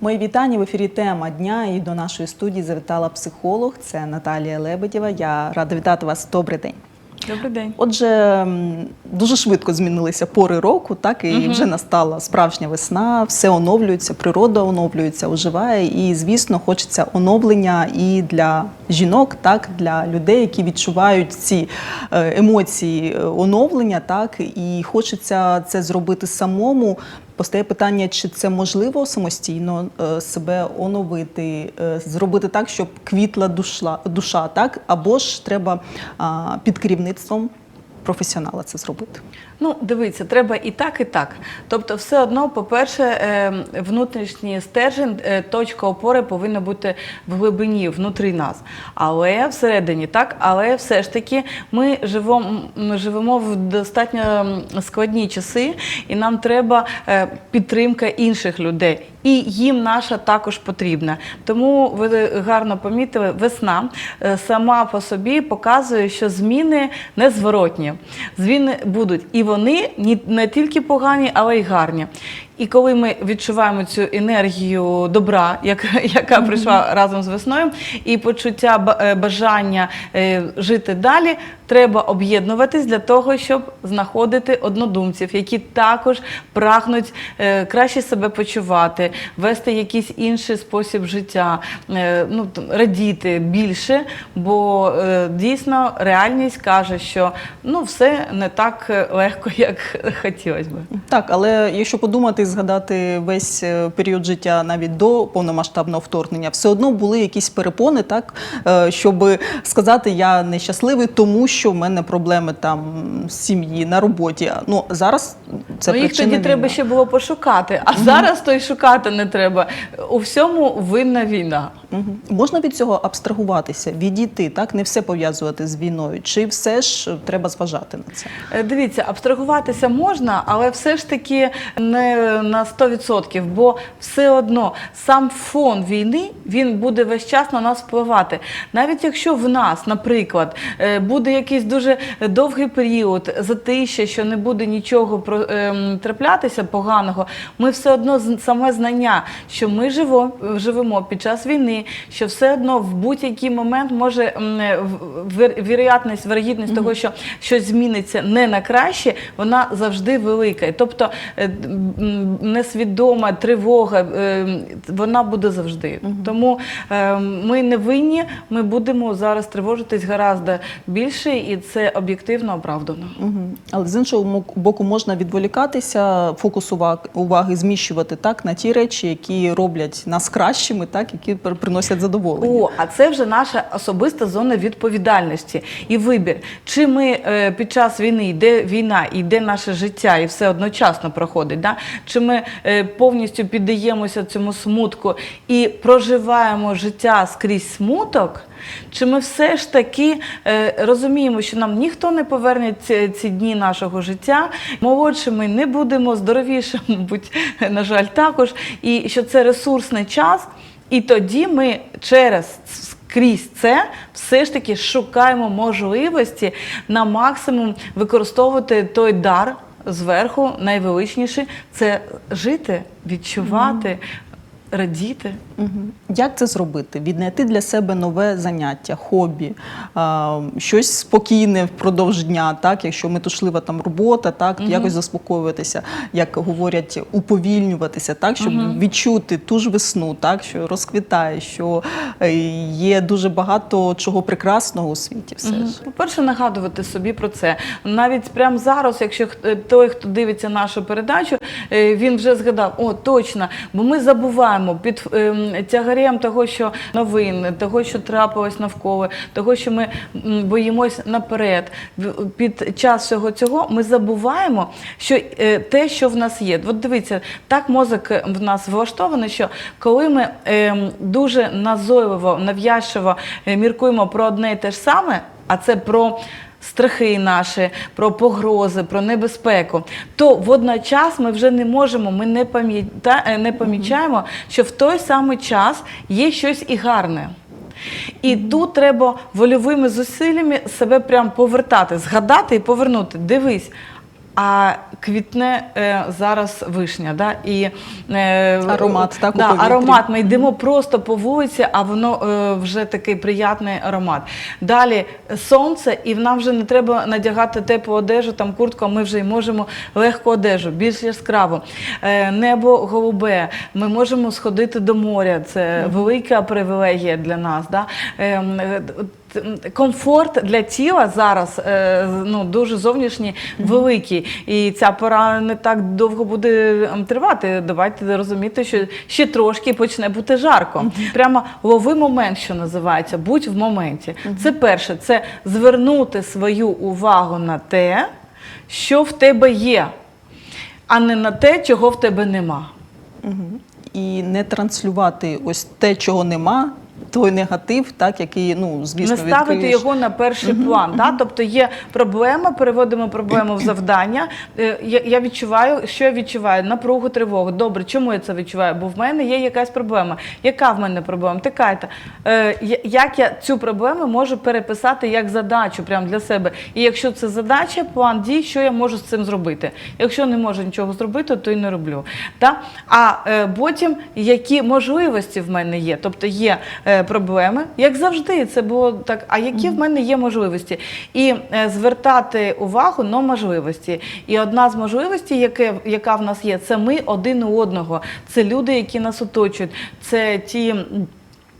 Мої вітання в ефірі тема дня. І до нашої студії завітала психолог. Це Наталія Лебедєва. Я рада вітати вас. Добрий день. Добрий день. Отже, дуже швидко змінилися пори року, так і вже настала справжня весна, все оновлюється, природа оновлюється, оживає. І, звісно, хочеться оновлення і для жінок, так для людей, які відчувають ці е, емоції е, оновлення, так і хочеться це зробити самому. Постає питання, чи це можливо самостійно е, себе оновити, е, зробити так, щоб квітла душа, душа так? або ж треба під керівництвом професіонала це зробити. Ну, дивіться, треба і так, і так. Тобто, все одно, по-перше, е, внутрішній стержень, е, точка опори повинна бути в глибині, внутрі нас. Але всередині, так, але все ж таки ми живемо, живемо в достатньо складні часи, і нам треба е, підтримка інших людей. І їм наша також потрібна. Тому ви гарно помітили, весна е, сама по собі показує, що зміни незворотні. Зміни будуть. І вони не тільки погані, але й гарні. І коли ми відчуваємо цю енергію добра, яка, яка прийшла разом з весною, і почуття е, бажання е, жити далі, треба об'єднуватись для того, щоб знаходити однодумців, які також прагнуть е, краще себе почувати, вести якийсь інший спосіб життя, ну, радіти більше, бо дійсно реальність каже, що ну, все не так легко, як хотілося би. Так, але якщо подумати згадати весь е, період життя навіть до повномасштабного вторгнення, все одно були якісь перепони, так е, щоб сказати, я нещасливий, тому що в мене проблеми там з сім'ї на роботі. Ну зараз це ну, їх тоді тоді треба ще було пошукати, а зараз то й шукати не треба. У всьому винна війна. Можна від цього абстрагуватися, відійти, так не все пов'язувати з війною, чи все ж треба зважати на це? Е, Дивіться, абстрагуватися можна, але все ж таки не на 100%, бо все одно сам фон війни він буде весь час на нас впливати. Навіть якщо в нас, наприклад, е, буде якийсь дуже довгий період затища, що не буде нічого ем, траплятися поганого, ми все одно саме знання, що ми живо, живемо під час війни, що все одно в будь-який момент може е, в- вір- вірогідність, вирогідність того, що щось зміниться не на краще, вона завжди велика. Тобто е, несвідома тривога, е, вона буде завжди. Тому ми не винні, ми будемо зараз тривожитись гораздо більше, і це об'єктивно оправдано. Але з іншого боку, можна відволікатися, фокус уваг- уваги зміщувати так на ті речі, які роблять нас кращими, так які приносять задоволення. О, а це вже наша особиста зона відповідальності і вибір. Чи ми е, під час війни йде війна, йде наше життя, і все одночасно проходить, да? чи ми е, повністю піддаємося цьому смутку і проживаємо життя скрізь смуток? Чи ми все ж таки е, розуміємо, що нам ніхто не поверне ці, ці дні нашого життя, молодшими не будемо, здоровіше, мабуть, на жаль, також, і що це ресурсний час, і тоді ми через скрізь це все ж таки шукаємо можливості на максимум використовувати той дар зверху, найвеличніший це жити, відчувати, радіти. Мгм. Як це зробити? Віднайти для себе нове заняття, хобі, а, щось спокійне впродовж дня, так, якщо метушлива там робота, так, якось заспокоюватися, як говорять, уповільнюватися, так, щоб відчути ту ж весну, так, що розквітає, що е, є дуже багато чого прекрасного у світі. Все Мгм. ж. По-перше, нагадувати собі про це. Навіть прямо зараз, якщо той, хто дивиться нашу передачу, е, він вже згадав, о, точно, бо ми забуваємо під ем, тягарем того, що новин, того, що трапилось навколо, того, що ми боїмось наперед. Під час всього цього ми забуваємо, що е, те, що в нас є. От дивіться, так мозок е, в нас влаштований, що коли ми ем, дуже назойливо, нав'язчиво е, міркуємо про одне і те ж саме, а це про страхи наші, про погрози, про небезпеку, то водночас ми вже не можемо, ми не, пам'ята, е, не помічаємо, що в той самий час є щось і гарне. І тут треба вольовими зусиллями себе прям повертати, згадати і повернути. Дивись, а квітне е, зараз вишня. Да? І, е, Аромат, так, да, аромат. Ми йдемо просто по вулиці, а воно е, вже такий приятний аромат. Далі сонце, і нам вже не треба надягати теплу одежу, там куртку, а ми вже й можемо легку одежу, більш яскраву. Е, небо голубе, ми можемо сходити до моря. Це велика привілегія для нас. Да? Комфорт для тіла зараз е, ну, дуже зовнішній великий. І ця пора не так довго буде ем, тривати. Давайте розуміти, що ще трошки почне бути жарко. Прямо лови момент, що називається, будь в моменті. Це перше, це звернути свою увагу на те, що в тебе є, а не на те, чого в тебе нема. І не транслювати ось те, чого нема, той негатив, так, який, ну, звісно, не ставити відкриєш. його на перший план. Да? Тобто є проблема, переводимо проблему в завдання. Е, Я, я відчуваю, що я відчуваю? Напругу, тривогу. Добре, чому я це відчуваю? Бо в мене є якась проблема. Яка в мене проблема? Тикайте. Е, як я цю проблему можу переписати як задачу прямо для себе? І якщо це задача, план дій, що я можу з цим зробити? Якщо не можу нічого зробити, то й не роблю. Да? А е, потім які можливості в мене є? Тобто є е, проблеми, як завжди, це було так. А які в мене є можливості? І е, звертати увагу на можливості. І одна з можливостей, яке, яка в нас є, це ми один у одного. Це люди, які нас оточують. Це ті.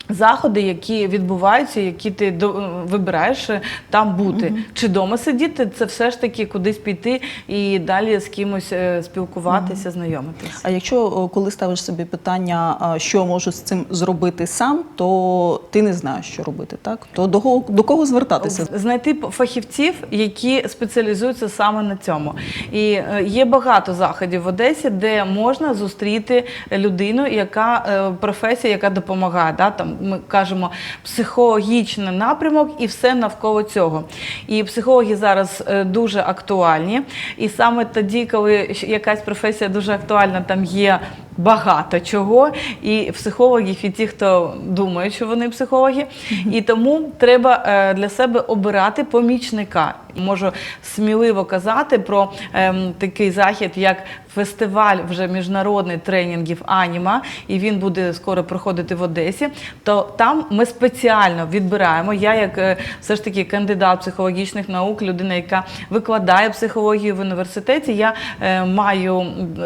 Заходи, які відбуваються, які ти до- вибираєш е, там бути, чи вдома сидіти, це все ж таки кудись піти і далі з кимось е, спілкуватися, знайомитися. А якщо коли ставиш собі питання, що можу з цим зробити сам, то ти не знаєш, що робити, так? То до кого, до кого звертатися? Знайти фахівців, які спеціалізуються саме на цьому. І е, є багато заходів в Одесі, де можна зустріти людину, яка професія, яка допомагає. Да? Там ми кажемо психологічний напрямок і все навколо цього. І психологи зараз е, дуже актуальні. І саме тоді, коли якась професія дуже актуальна, там є багато чого, і психологів, і ті, хто думають, що вони психологи. І тому треба е, для себе обирати помічника. Можу сміливо казати про ем, такий захід, як фестиваль вже міжнародний тренінгів Аніма, і він буде скоро проходити в Одесі. То там ми спеціально відбираємо. Я, як е, все ж таки кандидат психологічних наук, людина, яка викладає психологію в університеті, я е, маю м,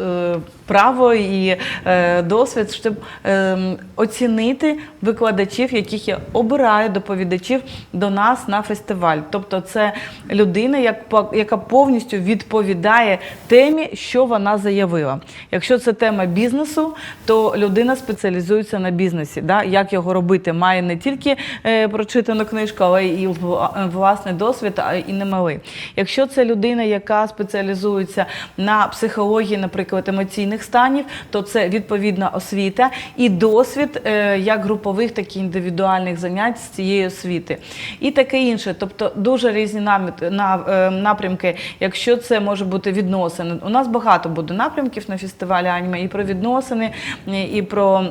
е, право і е, досвід, щоб е, оцінити викладачів, яких я обираю доповідачів до нас на фестиваль. Тобто, це людина, як яка повністю відповідає темі, що вона заявила. Якщо це тема бізнесу, то людина спеціалізується на бізнесі. Да? Як його робити, має не тільки е, прочитану книжку, але і власний досвід, а і немалий. Якщо це людина, яка спеціалізується на психології, наприклад, емоційних станів, то це відповідна освіта і досвід е, як групових, так і індивідуальних занять з цієї освіти. І таке інше. Тобто дуже різні е, напрямки, якщо це може бути відносини. У нас багато буде напрямків на фестивалі аніме і про відносини, і про.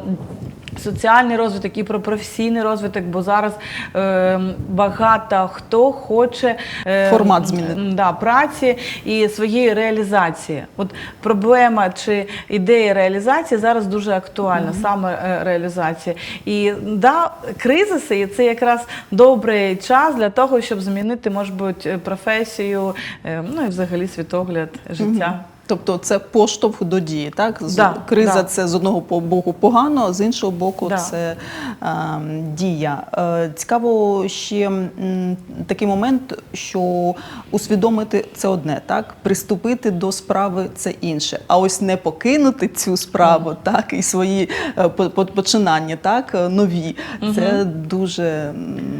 Соціальний розвиток і про професійний розвиток, бо зараз е, багато хто хоче е, Формат змінити. да, праці і своєї реалізації. От проблема чи ідея реалізації зараз дуже актуальна, саме е, реалізація. І да, кризиси це якраз добрий час для того, щоб змінити, може бути, професію, е, ну і взагалі світогляд життя. Тобто це поштовх до дії, так? З- Да, Криза да. це з одного боку погано, з іншого боку, Да. це ем, дія. Е, цікаво ще м, такий момент, що усвідомити це одне, так? Приступити до справи це інше. А ось не покинути цю справу, так, і свої е, по- по- починання, так, е, нові. Це дуже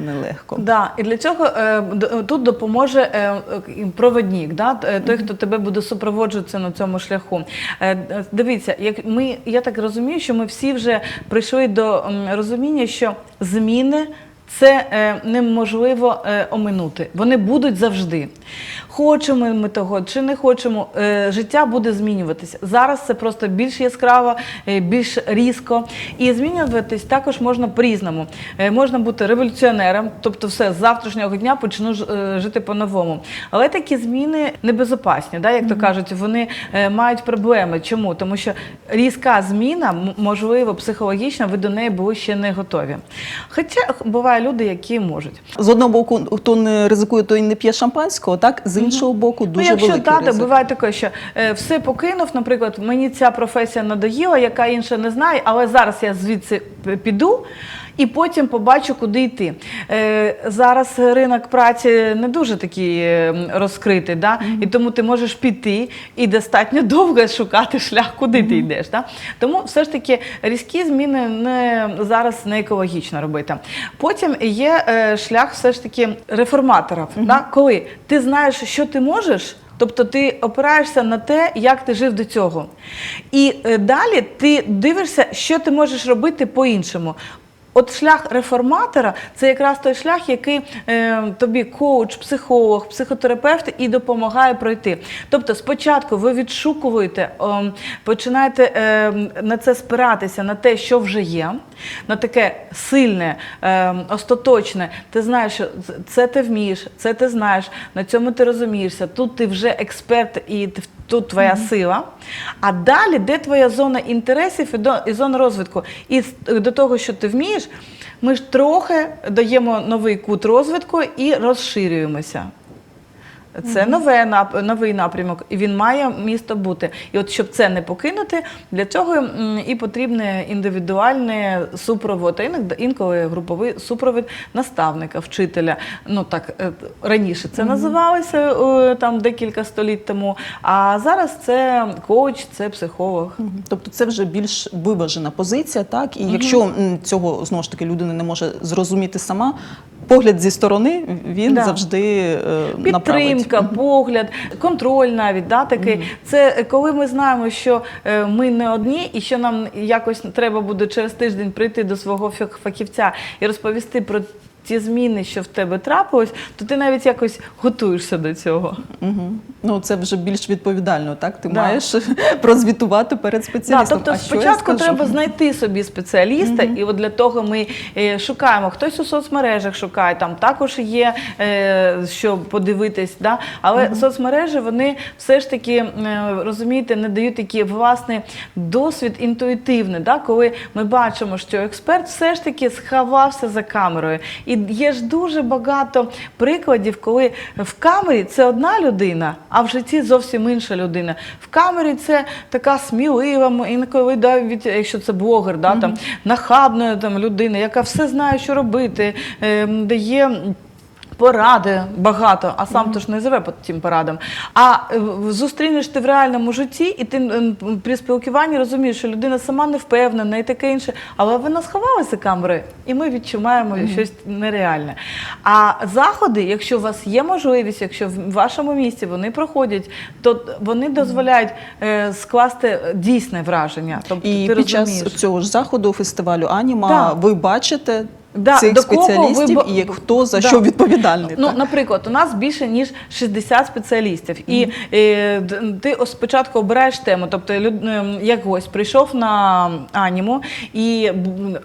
нелегко. Да, і для цього е, тут допоможе е, е, проводник, да, е, той, хто тебе буде супроводжуватися на цьому шляху. Е, Дивіться, як ми, я так розумію, що ми всі вже прийшли до розуміння, що зміни. Це е, неможливо е, оминути. Вони будуть завжди. Хочемо ми того чи не хочемо, е, життя буде змінюватися. Зараз це просто більш яскраво, е, більш різко. І змінюватись також можна по-різному. Е, Можна бути революціонером, тобто все з завтрашнього дня почну жити по-новому. Але такі зміни небезопасні, да, як то кажуть, вони мають проблеми. Чому? Тому що різка зміна, можливо, психологічна, ви до неї були ще не готові. Хоча буває люди, які можуть. З одного боку, хто не ризикує, той не п'є шампанського, так з іншого боку, дуже ну, якщо великий тато ризик. буває таке, що е, все покинув, наприклад, мені ця професія надоїла, яка інша не знає, але зараз я звідси піду. І потім побачу, куди йти. Е, зараз ринок праці не дуже такий е, розкритий, да? і тому ти можеш піти і достатньо довго шукати шлях, куди ти йдеш. Да? Тому все ж таки різкі зміни не зараз не екологічно робити. Потім є е, шлях все ж таки реформаторів, да? коли ти знаєш, що ти можеш. Тобто ти опираєшся на те, як ти жив до цього. І е, далі ти дивишся, що ти можеш робити по-іншому. От шлях реформатора це якраз той шлях, який е, тобі коуч, психолог, психотерапевт і допомагає пройти. Тобто, спочатку ви відшукуєте, ем, починаєте ем, на це спиратися, на те, що вже є, на таке сильне, ем, остаточне. Ти знаєш, що це ти вмієш, це ти знаєш, на цьому ти розумієшся. Тут ти вже експерт і тут твоя сила. А далі, де твоя зона інтересів і, до, і зона розвитку? І до того, що ти вмієш, ми ж трохи даємо новий кут розвитку і розширюємося. Це нове нап- новий напрямок, і він має місто бути. І от щоб це не покинути, для цього і потрібне індивідуальний супровод, а інколи груповий супровід наставника, вчителя. Ну так е, раніше це називалося е, там декілька століть тому. А зараз це коуч, це психолог. Тобто це вже більш виважена позиція, так? І якщо цього знову ж таки людина не може зрозуміти сама, погляд зі сторони він Да. завжди е, направить. Підтримка, погляд, контроль навіть да, такий. Це е, коли ми знаємо, що е, ми не одні, і що нам якось треба буде через тиждень прийти до свого фахівця і розповісти про ті зміни, що в тебе трапилось, то ти навіть якось готуєшся до цього. Мгм. Ну це вже більш відповідально, так? Ти Да. маєш прозвітувати перед Да, тобто а спочатку треба знайти собі спеціаліста, і от для того ми е, шукаємо. Хтось у соцмережах шукає, там також є е, що подивитись. Да? Але соцмережі вони все ж таки е, розумієте, не дають такий власний досвід інтуїтивний, да? коли ми бачимо, що експерт все ж таки сховався за камерою. І є ж дуже багато прикладів, коли в камері це одна людина, а в житті зовсім інша людина. В камері це така смілива, інколи навіть, якщо це блогер, да, там, нахабна там, людина, яка все знає, що робити, ем, дає. Поради багато, а сам то ж не живе по тим порадам. А е, зустрінеш ти в реальному житті, і ти при спілкуванні розумієш, що людина сама не впевнена і таке інше, але вона сховалася камери, і ми відчуваємо щось нереальне. А заходи, якщо у вас є можливість, якщо в вашому місті вони проходять, то вони дозволяють е, скласти дійсне враження. Тобто І ти під час цього ж заходу фестивалю Аніма Да. ви бачите Да, цих до кого спеціалістів ви і як хто за Да. що відповідальний. Ну, так? наприклад, у нас більше ніж 60 спеціалістів, і е, д- ти спочатку обираєш тему. Тобто, люд- ем, як гость прийшов на аніму, і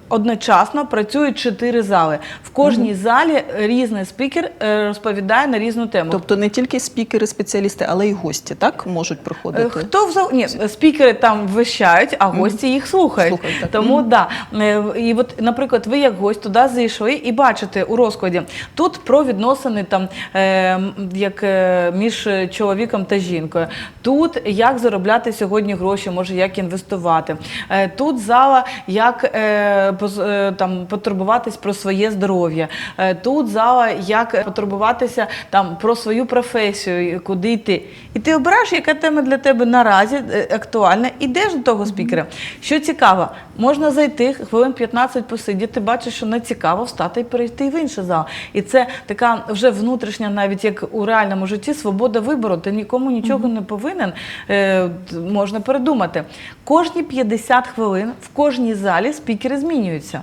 одночасно працюють чотири зали. В кожній залі різний спікер е, розповідає на різну тему. Тобто не тільки спікери, спеціалісти, але й гості, так можуть Е, приходити. Хто взагалі ні, спікери там вещають, а гості їх слухають. Слухають, так. Тому да. Е, І от, наприклад, ви як гость туди зайшли і бачите у розкладі тут про відносини там е, як е, між чоловіком та жінкою. Тут як заробляти сьогодні гроші, може як інвестувати. Е, Тут зала як е, поз- е, там потурбуватись про своє здоров'я. Е, Тут зала як потурбуватися там про свою професію, куди йти. І ти обираєш, яка тема для тебе наразі е, актуальна, ідеш до того спікера. Що цікаво, можна зайти хвилин 15 посидіти, бачиш, що не цікаво встати і перейти в інший зал. І це така вже внутрішня, навіть як у реальному житті, свобода вибору. Ти нікому нічого не повинен, е, можна передумати. Кожні 50 хвилин в кожній залі спікери змінюються.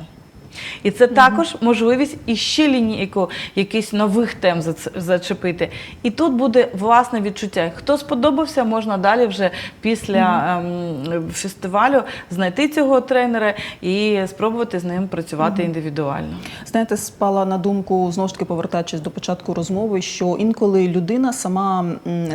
І це також можливість іще лінійку якихось нових тем зачепити. І тут буде власне відчуття. Хто сподобався, можна далі вже після ем, фестивалю знайти цього тренера і спробувати з ним працювати індивідуально. Знаєте, спала на думку знову ж таки повертаючись до початку розмови, що інколи людина сама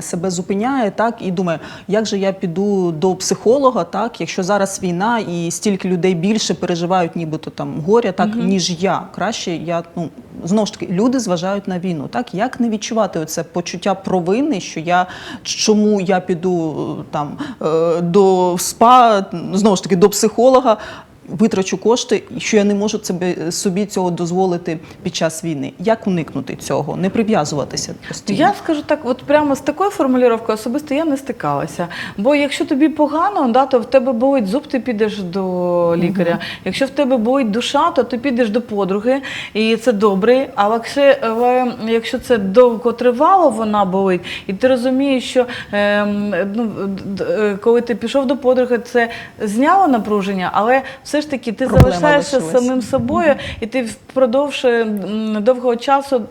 себе зупиняє так і думає, як же я піду до психолога, так якщо зараз війна і стільки людей більше переживають, нібито там горя, так ніж я. Краще я ну знову ж таки люди зважають на війну. Так як не відчувати оце почуття провини, що я чому я піду е, там е, до спа, знову ж таки до психолога витрачу кошти, що я не можу собі цього дозволити під час війни. Як уникнути цього? Не прив'язуватися постійно. Я скажу так, от прямо з такою формулюровкою особисто я не стикалася. Бо якщо тобі погано, да, то в тебе болить зуб, ти підеш до лікаря. Якщо в тебе болить душа, то ти підеш до подруги, і це добре. Але якщо, якщо це довготривало, вона болить, і ти розумієш, що е, ну, е, коли ти пішов до подруги, це зняло напруження, але все ж таки ти Проблема залишаєшся лишилась. самим собою, і ти впродовж е, довгого часу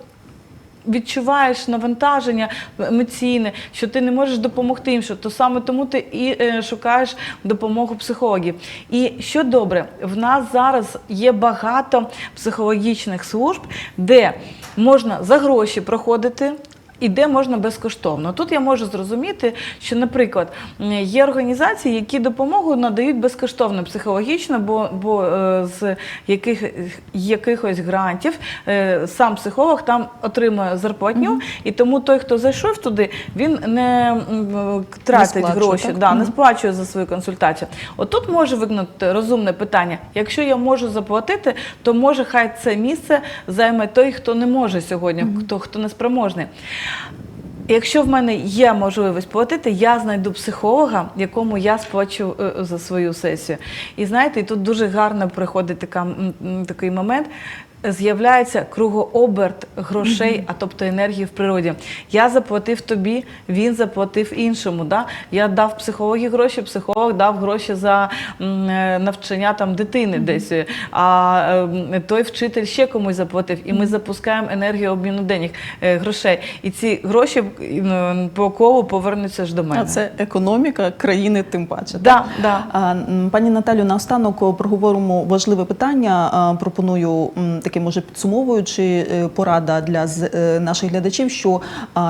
відчуваєш навантаження емоційне, що ти не можеш допомогти іншим, то саме тому ти і е, шукаєш допомогу психологів. І що добре, в нас зараз є багато психологічних служб, де можна за гроші проходити. І де можна безкоштовно. Тут я можу зрозуміти, що, наприклад, є організації, які допомогу надають безкоштовно психологічно, бо, бо е, з яких, якихось грантів е, сам психолог там отримує зарплатню, і тому той, хто зайшов туди, він не тратить сплачує, гроші, так? да, не сплачує за свою консультацію. Отут може виникнути розумне питання: якщо я можу заплатити, то може хай це місце займе той, хто не може сьогодні, хто, хто не спроможний. Якщо в мене є можливість платити, я знайду психолога, якому я сплачу е, за свою сесію. І знаєте, і тут дуже гарно приходить така, такий момент. З'являється кругооберт грошей, а тобто енергії в природі. Я заплатив тобі, він заплатив іншому. Да? Я дав психологі гроші, психолог дав гроші за е, навчання там дитини десь, е, а е, той вчитель ще комусь заплатив. І ми запускаємо енергію обміну денег, е, грошей. І ці гроші по колу повернуться ж до мене. А це економіка країни, тим паче. Да, да. Пані Наталю, наостанок проговоримо важливе питання. Пропоную м, таке, може, підсумовуючи е, порада для е, наших глядачів, що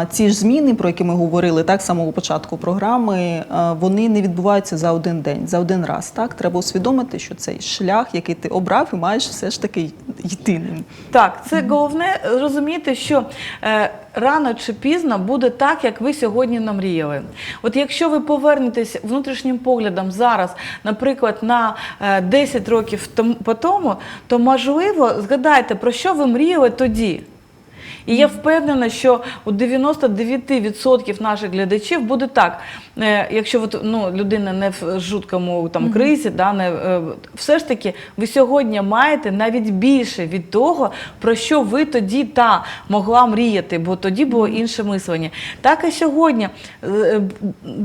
ці ж зміни, про які ми говорили так самого початку програми, вони не відбуваються за один день, за один раз. Так треба усвідомити, що цей шлях, який ти обрав, і маєш все ж таки йти ним. Так, це головне розуміти, що е, рано чи пізно буде так, як ви сьогодні намріяли. От якщо ви повернетесь внутрішнім поглядом зараз, наприклад, на е, 10 років тому, по тому, то можливо згадайте, про що ви мріяли тоді. І я впевнена, що у 99% наших глядачів буде так. Е, Якщо от, ну, людина не в жуткому там кризі, да, не, е, все ж таки ви сьогодні маєте навіть більше від того, про що ви тоді та могла мріяти, бо тоді було інше мислення. Так і сьогодні е,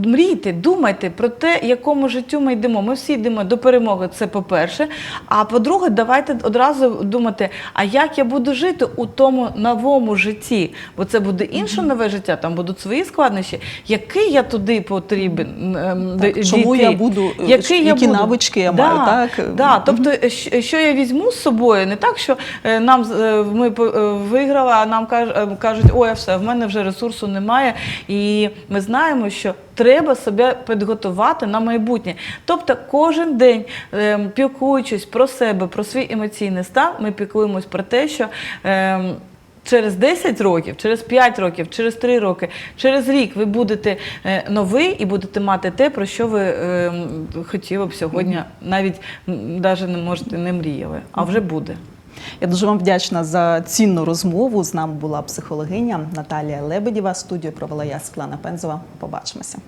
мрійте, думайте про те, якому життю ми йдемо. Ми всі йдемо до перемоги. Це по-перше. А по-друге, давайте одразу думати, а як я буду жити у тому новому житті? Бо це буде інше нове життя, там будуть свої складнощі. Який я туди потрібен? ем, Так, чому я буду, е, Який які буду? навички я да, маю, так? Да, тобто, е, що- що я візьму з собою, не так, що е, нам е, ми е, виграли, а нам каж- е, кажуть, ой, все, в мене вже ресурсу немає. І ми знаємо, що треба себе підготувати на майбутнє. Тобто, кожен день, е, піклуючись про себе, про свій емоційний стан, ми піклуємось про те, що. Через 10 років, через 5 років, через 3 роки, через рік ви будете е, новий і будете мати те, про що ви е, хотіли б сьогодні, навіть навіть не можете не мріяли, а вже буде. Я дуже вам вдячна за цінну розмову. З нами була психологиня Наталія Лебедєва. Студію провела я Склана Пензова. Побачимося.